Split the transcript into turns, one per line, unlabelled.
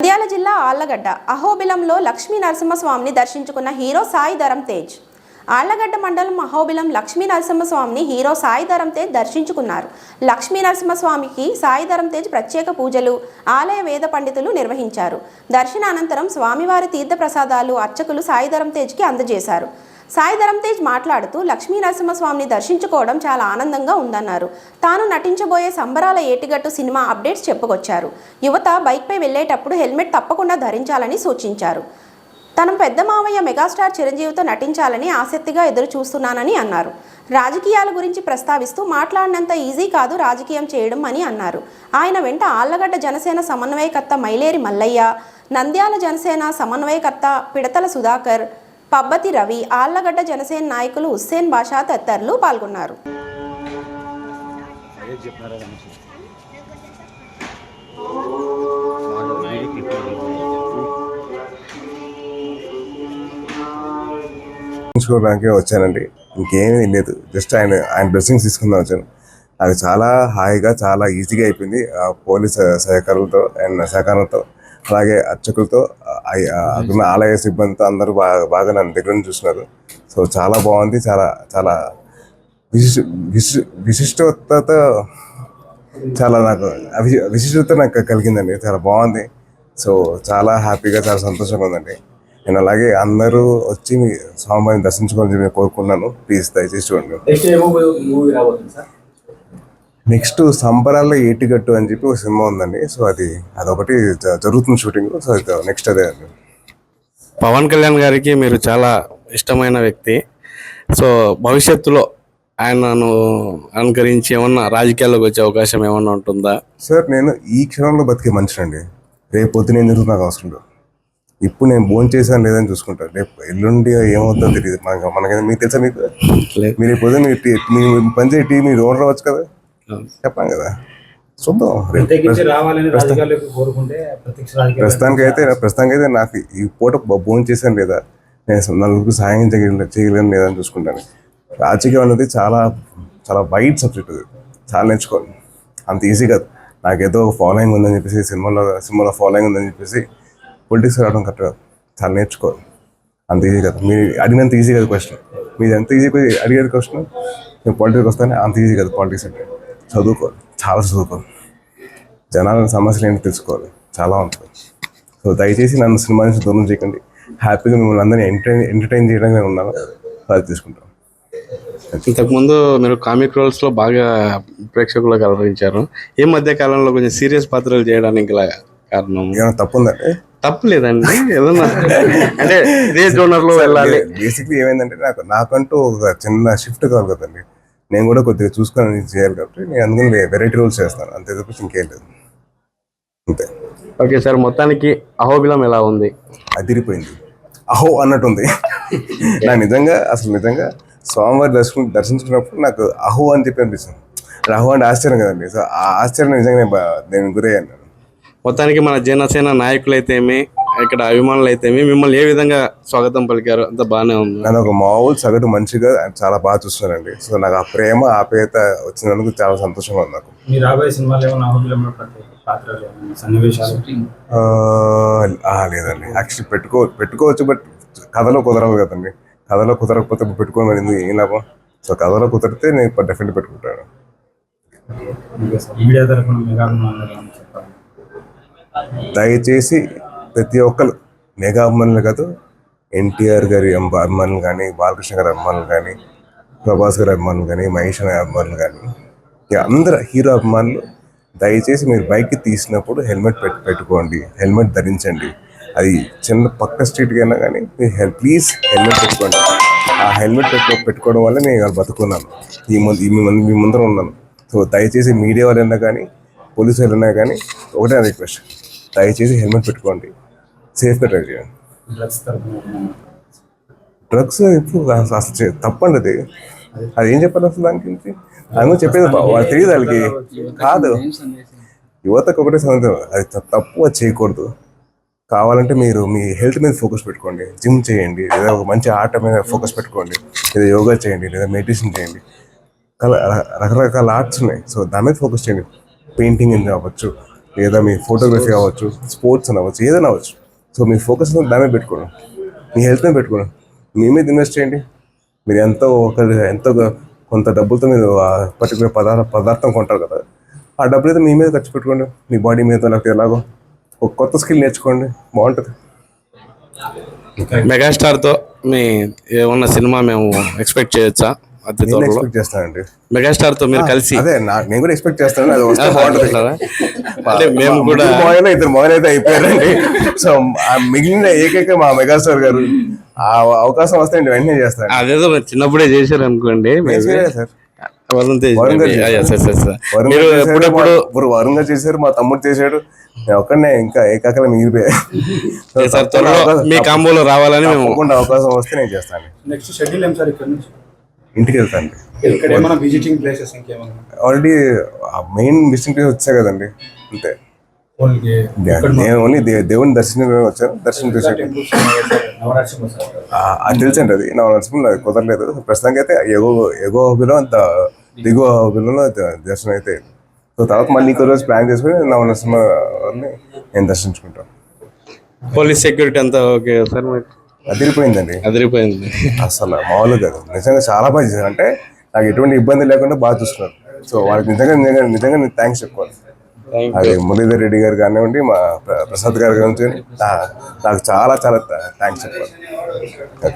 నంద్యాల జిల్లా ఆళ్ళగడ్డ అహోబిలంలో లక్ష్మీ నరసింహస్వామిని దర్శించుకున్న హీరో సాయి ధరం తేజ్. ఆళ్ళగడ్డ మండలం అహోబిలం లక్ష్మీ నరసింహస్వామిని హీరో సాయి ధరం తేజ్ దర్శించుకున్నారు. లక్ష్మీ నరసింహస్వామికి సాయి ధరం తేజ్ ప్రత్యేక పూజలు ఆలయ వేద పండితులు నిర్వహించారు. దర్శనానంతరం అనంతరం స్వామివారి తీర్థప్రసాదాలు అర్చకులు సాయి ధరం తేజ్కి అందజేశారు. సాయి తేజ్ మాట్లాడుతూ లక్ష్మీ నరసింహస్వామిని దర్శించుకోవడం చాలా ఆనందంగా ఉందన్నారు. తాను నటించబోయే సంబరాల ఏటిగట్టు సినిమా అప్డేట్స్ చెప్పుకొచ్చారు. యువత బైక్పై వెళ్ళేటప్పుడు హెల్మెట్ తప్పకుండా ధరించాలని సూచించారు. తన పెద్ద మావయ్య మెగాస్టార్ చిరంజీవితో నటించాలని ఆసక్తిగా ఎదురు చూస్తున్నానని అన్నారు. రాజకీయాల గురించి ప్రస్తావిస్తూ మాట్లాడినంత ఈజీ కాదు రాజకీయం చేయడం అని అన్నారు. ఆయన వెంట ఆళ్ళగడ్డ జనసేన సమన్వయకర్త మైలేరి మల్లయ్య నంద్యాల జనసేన సమన్వయకర్త పిడతల సుధాకర్ పబ్బతి రవి ఆళ్ళగడ్డ జనసేన నాయకులు హుస్సేన్ బాషా తదితరులు పాల్గొన్నారు.
చూసుకోవడానికే వచ్చానండి. ఇంకేమీ లేదు. జస్ట్ ఆయన ఆయన బ్లెస్సింగ్స్ తీసుకుందాం వచ్చాను. అది చాలా హాయిగా చాలా ఈజీగా అయిపోయింది. ఆ పోలీస్ సహకారులతో అండ్ సహకారంతో అలాగే అర్చకులతో అక్కడ ఆలయ సిబ్బందితో అందరూ బాగా బాగా నన్ను దగ్గర నుంచి చూసినారు. సో చాలా బాగుంది చాలా చాలా విశిష్ట విశి విశిష్టత చాలా నాకు అవి- విశిష్టత నాకు కలిగిందండి చాలా బాగుంది. సో చాలా హ్యాపీగా చాలా సంతోషంగా ఉందండి. నేను అలాగే అందరూ వచ్చి మీ స్వామివారిని దర్శించుకోవాలని చెప్పి నేను కోరుకున్నాను ప్లీజ్ దయచేసి చూడండి.
నెక్స్ట్
సంబరాల్లో ఏటిగట్టు అని చెప్పి ఒక సినిమా ఉందండి. సో అది అదొకటి జరుగుతుంది షూటింగ్. సో నెక్స్ట్ అదే అండి.
పవన్ కళ్యాణ్ గారికి మీరు చాలా ఇష్టమైన వ్యక్తి. సో భవిష్యత్తులో ఆయనను అనుకరించి ఏమన్నా రాజకీయాల్లోకి వచ్చే అవకాశం ఏమన్నా ఉంటుందా?
సార్ నేను ఈ క్షణంలో బతికే మనిషినండి. రేపు పొద్దున ఏం జరుగుతుంది నాకు అవసరం లేదు. ఇప్పుడు నేను భోజనం చేశాను లేదని చూసుకుంటాను రేపు ఎల్లుండి ఏమవుతుందో తెలియదు మనకి మీకు తెలుసా మీకు. మీరు రేపు పొద్దున మీ టీ- మీ పనిచేయ టీ మీరు ఓనర్ అవ్వచ్చు కదా? చెప్పాను కదా. చూద్దాం. ప్రస్తుతానికి అయితే ప్రస్తుతానికి అయితే నాకు ఈ పూట భోజనం చేశాను లేదా? నేను నలుగురికి సాయం చేయగలను చేయగలను లేదా అని చూసుకుంటాను. రాజకీయం అనేది చాలా చాలా వైట్ సబ్జెక్ట్ అది. చాలా నేర్చుకోవాలి. అంత ఈజీ కాదు. నాకేదో ఫాలోయింగ్ ఉందని చెప్పేసి సినిమాలో సినిమాలో ఫాలోయింగ్ ఉందని చెప్పేసి పొలిటిక్స్ రావడం కరెక్ట్ కాదు. చాలా నేర్చుకోవాలి. అంత ఈజీ కాదు. మీరు అడిగినంత ఈజీ కాదు క్వశ్చన్. మీరు ఎంత ఈజీ అడిగేది క్వశ్చన్. నేను పాలిటిక్స్ వస్తానే అంత ఈజీ కాదు. పాలిటిక్స్ అంటే. చదువుకోవాలి చాలా చదువుకోవాలి జనాల సమస్యలు ఏంటో తెలుసుకోవాలి. చాలా ఉంటుంది సో దయచేసి నన్ను సినిమా నుంచి దూరం చేయకండి. హ్యాపీగా మిమ్మల్ని అందరినీ ఎంటర్టైన్ ఎంటర్టైన్ చేయడానికి నేను ఉన్నాను. అది తీసుకుంటాను
ఇంతకుముందు మీరు కామిక్ రోల్స్లో బాగా ప్రేక్షకులకు అలరించారు. ఈ మధ్య కాలంలో కొంచెం సీరియస్ పాత్రలు చేయడానికి గల కారణం.
ఏమైనా తప్పు ఉందంటే?
తప్పు లేదండి. ఏదన్నా అంటే ఇదే జోనర్లో వెళ్ళాలి.
బేసిక్లీ ఏమైందంటే నాకు నాకంటూ ఒక చిన్న షిఫ్ట్ కావాలి కదండి. నేను కూడా కొద్దిగా చూసుకొని చేయాలి కాబట్టి. నేను అందుకని వెరైటీ రోల్స్ చేస్తాను. అంతే తప్పించి ఇంకేం లేదు. అంతే.
ఓకే సార్ మొత్తానికి అహోబిలం ఎలా ఉంది?
అదిరిపోయింది. అహో అన్నట్టుంది. నాకు నిజంగా అసలు నిజంగా స్వామివారి దర్శనం దర్శించుకున్నప్పుడు నాకు అహో అని చెప్పి అనిపిస్తుంది. అహో అంటే ఆశ్చర్యం కదండి. సో ఆ ఆశ్చర్యం నిజంగా నేను నేను గురయ్యాను.
మొత్తానికి మన జనసేన నాయకులు అయితేమి ఇక్కడ అభిమానులు అయితేమి మిమ్మల్ని ఏ విధంగా స్వాగతం పలికారు అంత బాగానే ఉంది.
నన్ను ఒక మామూలు సగటు మనిషిగా చాలా బాగా చూస్తున్నానండి. సో నాకు ఆ ప్రేమ ఆప్యాయత వచ్చినందుకు చాలా సంతోషంగా ఉంది నాకు.
మీ రాబోయే సినిమాలు ఏమైనా పాత్రలు
లేదండి. యాక్చువల్లీ పెట్టుకో పెట్టుకోవచ్చు బట్ కథలో కుదరవు కదండి. కథలో కుదరకపోతే ఎందుకు? ఏం లాభం? సో కథలో కుదిరితే నేను డెఫినెట్ పెట్టుకుంటాను.
మీడియా తరఫున
దయచేసి ప్రతి ఒక్కరు మెగా అభిమానులు కాదు ఎన్టీఆర్ గారి అభిమానులు కానీ బాలకృష్ణ గారి అభిమానులు కానీ ప్రభాస్ గారి అభిమానులు కానీ మహేష్ గారి అభిమానులు కానీ ఇక అందరు హీరో అభిమానులు దయచేసి మీరు బైక్ తీసినప్పుడు హెల్మెట్ పెట్టు పెట్టుకోండి హెల్మెట్ ధరించండి. అది చిన్న పక్క స్ట్రీట్కి అయినా కానీ మీరు హెల్ ప్లీజ్ హెల్మెట్ పెట్టుకోండి. ఆ హెల్మెట్ పెట్టుకో పెట్టుకోవడం వల్ల నేను ఇవాళ బతుకున్నాను. ఈ ముందు ఈ మీ ముందు మీ ముందర ఉన్నాను. సో దయచేసి మీడియా వాళ్ళైనా కానీ పోలీసు వాళ్ళైనా కానీ ఒకటే రిక్వెస్ట్. దయచేసి హెల్మెట్ పెట్టుకోండి. సేఫ్గా డ్రైవ్ చేయండి.
డ్రగ్స్
ఇప్పుడు అసలు తప్పండి అది అది ఏం చెప్పాలి అసలు దాని గురించి? చెప్పేది బా- వాళ్ళకి తెలియదు వాళ్ళకి. కాదు. యువతకు ఒకటే సంగతి అది తప్పు అది చేయకూడదు. కావాలంటే మీరు మీ హెల్త్ మీద ఫోకస్ పెట్టుకోండి. జిమ్ చేయండి. లేదా ఒక మంచి ఆట మీద ఫోకస్ పెట్టుకోండి. లేదా యోగా చేయండి. లేదా మెడిటేషన్ చేయండి. కల రకరకాల ఆర్ట్స్ ఉన్నాయి. సో దాని మీద ఫోకస్ చేయండి. పెయింటింగ్ అని కావచ్చు. లేదా మీ ఫోటోగ్రఫీ అవ్వచ్చు స్పోర్ట్స్ అని అవ్వచ్చు ఏదైనా అవ్వచ్చు. సో మీ ఫోకస్ దాని మీద పెట్టుకోండి. మీ హెల్త్ మీద పెట్టుకోండి. మీ మీద ఇన్వెస్ట్ చేయండి. మీరు ఎంతో ఒక ఎంతో కొంత డబ్బులతో మీరు పర్టికులర్ పదార్థ పదార్థం కొంటారు కదా. ఆ డబ్బులు అయితే మీ మీద ఖర్చు పెట్టుకోండి. మీ బాడీ మీద లేకపోతే ఎలాగో ఒక కొత్త స్కిల్ నేర్చుకోండి. బాగుంటుంది.
మెగాస్టార్తో మీ ఏమన్నా సినిమా మేము ఎక్స్పెక్ట్ చేయొచ్చా? అతి త్వరలో
ఎక్స్పెక్ట్ చేస్తానండి.
మెగాస్టార్తో మీరు కలిసి.
అదే నేను కూడా ఎక్స్పెక్ట్ చేస్తాను అది వస్తే బాగుంటుంది.
మేము కూడా
మోయలు ఇద్దరు మోయలు అయితే అయిపోయారండి. సో మిగిలిన ఏకైక మా మెగాస్టార్ గారు ఆ అవకాశం వస్తే నేను వెంటనే చేస్తాను.
అదేదో చిన్నప్పుడే చేశారు అనుకోండి
సార్.
వరుణ్ తేజ్ మీరు
చేశారు,
ఎప్పుడెప్పుడు
మా- ఇప్పుడు వరుణ్ గారు చేశారు మా తమ్ముడు చేశాడు. నేను ఒక్కడనే ఇంకా ఏకాకల మిగిలిపోయా. సో
సార్ త్వరలో
అవకాశం-
మీ కాంబోలో రావాలని మేము
అవకాశం వస్తే నేను చేస్తాను.
నెక్స్ట్ షెడ్యూల్ ఏం సార్ ఇక్కడ నుంచి?
ఇంటికి వెళ్తాను
visiting places
already main visiting place వచ్చా కదండి అంతే.
ఓన్లీ
నేను ఓన్లీ దేవుని దర్శనం వచ్చాను దర్శనం
నవరాత్రి
ఆ, అది తెలుసండి అది నా నరసింహ అది కుదరలేదు. ప్రస్తుతానికి అయితే ఎగో ఎగో హోబీలో అంత దిగువ హోబీలో దర్శనం అయితే. సో తర్వాత మళ్ళీ ఇంకో రోజు ప్లాన్ చేసుకుని నవ నరసింహ వారిని నేను దర్శించుకుంటాను.
పోలీస్ సెక్యూరిటీ అంతా ఓకే సార్ మీకు
అదిరిపోయిందండి.
అదిరిపోయింది.
అసలు మామూలుగా కాదు. నిజంగా చాలా బాగా చేశారు. అంటే నాకు ఎటువంటి ఇబ్బంది లేకుండా బాగా చూస్తున్నారు సో వాళ్ళకి నిజంగా నిజంగా నిజంగా నేను థ్యాంక్స్ చెప్పుకోవాలి. అది మురళీధర్ రెడ్డి గారు కానివ్వండి మా ప్ర- ప్రసాద్ గారు కానివ్వండి నాకు చాలా చాలా థ్యాంక్స్ చెప్పాలి.